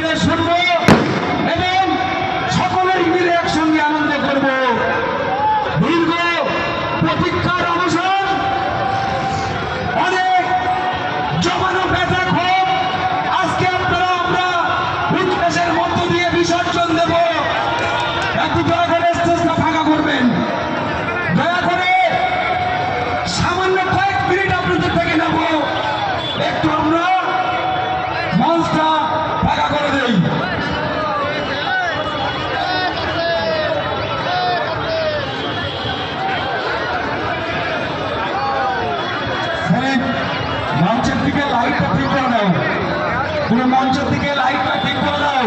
মিলে শুনব এবং সকলেই মিলে একসঙ্গে আনন্দ করব। দীর্ঘ প্রতীক্ষার অবসান। অনেক জমানো ব্যথা ক্ষোভ আজকে আপনারা আমরা উচ্ছ্বাসের মধ্য দিয়ে বিসর্জন দেব। একটু দয়া করে স্টেজটা ফাঁকা করবেন। দয়া করে সামান্য কয়েক মিনিট আপনাদের থেকে নেব। একটু ফাঁকা মঞ্চের দিকে লাইটটা ঠিক করে দাও পুরো মঞ্চের দিকে লাইটটা ঠিক করে দাও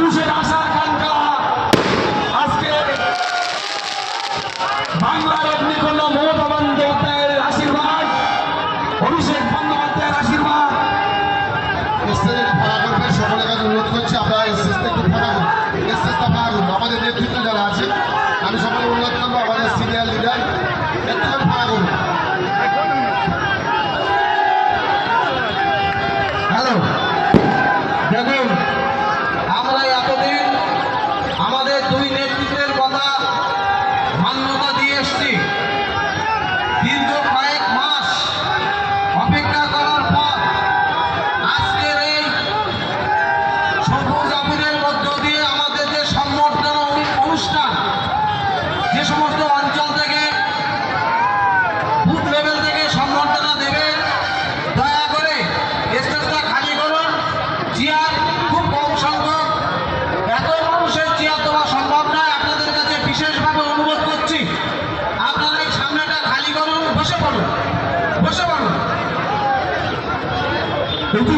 মানুষের আশা আকাঙ্ক্ষা। আজকে বাংলার অগ্নিকন্যা মমতা বন্দ্যোপাধ্যায়ের আশীর্বাদ, অভিষেক বন্দ্যোপাধ্যায়ের আশীর্বাদ। স্টেজে ফাঁকা করবেন সকলের কাছে অনুরোধ করছি আপনারা স্টেজটা একটু ফাঁকা স্টেজটা ফাঁকা করুন আমাদের নেতৃত্ব যারা আছে, আমি সকলে অনুরোধ করব, আমাদের সিনিয়র লিডার একটু ফাঁকা হ্যালো।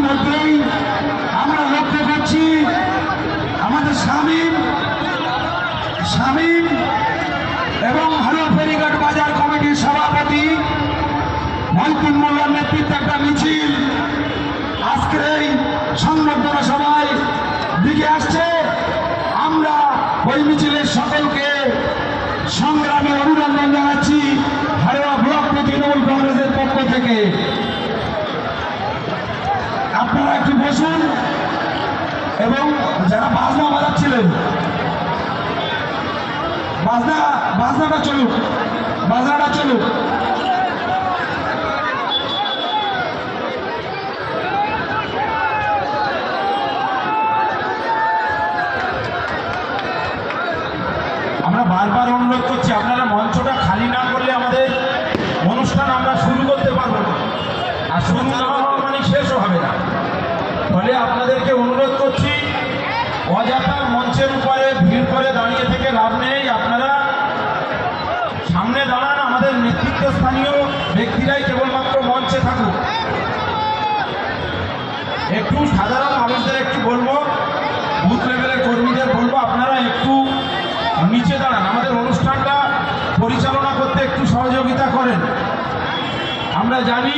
ইতিমধ্যেই আমরা লক্ষ্য করছি। আমাদের শামীম শামীম এবং হালো ফেরিঘাট বাজার কমিটির সভাপতি মন্ত্রী মোল্লার নেতৃত্বে একটা মিছিল। আজকের এই সংবর্ধনা সভায় দিকে আসছে। আমরা ওই মিছিলের সকলকে সংগ্রামে অভিনন্দন জানাচ্ছি। হারোয়া ব্লক তৃণমূল কংগ্রেসের পক্ষ থেকে। আপনারা একটু বসুন। এবং যারা বাজনা বাজাচ্ছিলেন, বাজনা, বাজনাটা চলুক বাজনাটা চলুক। আমরা বারবার অনুরোধ করছি, আপনারা মঞ্চটা খালি না করলে আমাদের শেষও হবে না। ফলে আপনাদেরকে অনুরোধ করছি, অযথা মঞ্চের উপরে ভিড় করে দাঁড়িয়ে থেকে লাভ নেই। আপনারা সামনে দাঁড়ান, আমাদের নেতৃত্ব স্থানীয় ব্যক্তিরাই কেবলমাত্র মঞ্চে থাকুক। একটু সাধারণ আমরা জানি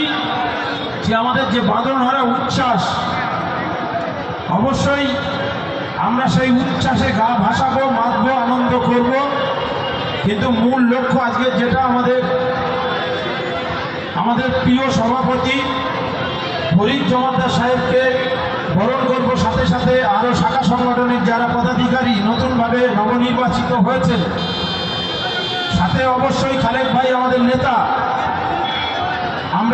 যে আমাদের যে বাঁধন হারা উচ্ছ্বাস, অবশ্যই আমরা সেই উচ্ছ্বাসে গা ভাসাবো মাতবো আনন্দ করব। কিন্তু মূল লক্ষ্য আজকে যেটা আমাদের আমাদের প্রিয় সভাপতি ফরিদ জমাদ্দার সাহেবকে বরণ করব। সাথে সাথে আরও শাখা সংগঠনের যারা পদাধিকারী নতুনভাবে নবনির্বাচিত হয়েছে, সাথে অবশ্যই খালেদ ভাই আমাদের নেতা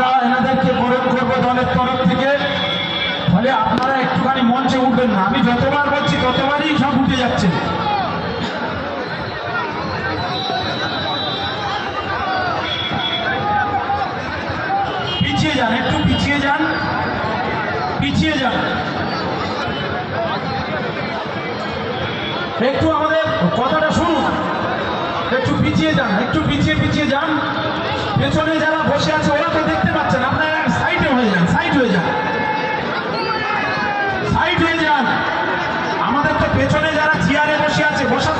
আমরা এনাদেরকে বরণ করব দলের তরফ থেকে। ফলে আপনারা একটুখানি মঞ্চে উঠবেন না। আমি যতবার বলছি, ততবারই সব উঠে যাচ্ছে। একটু পিছিয়ে যান। পিছিয়ে যান। একটু আমাদের কথাটা একটু পিছিয়ে যান, একটু পিছিয়ে পিছিয়ে যান। পেছনে যারা বসে আছে, ওরা তো দেখতে পাচ্ছেন, আপনারা সাইডে হয়ে যান সাইড হয়ে যান। সাইড হয়ে যান। আমাদের তো পেছনে যারা চেয়ারে বসে আছে তো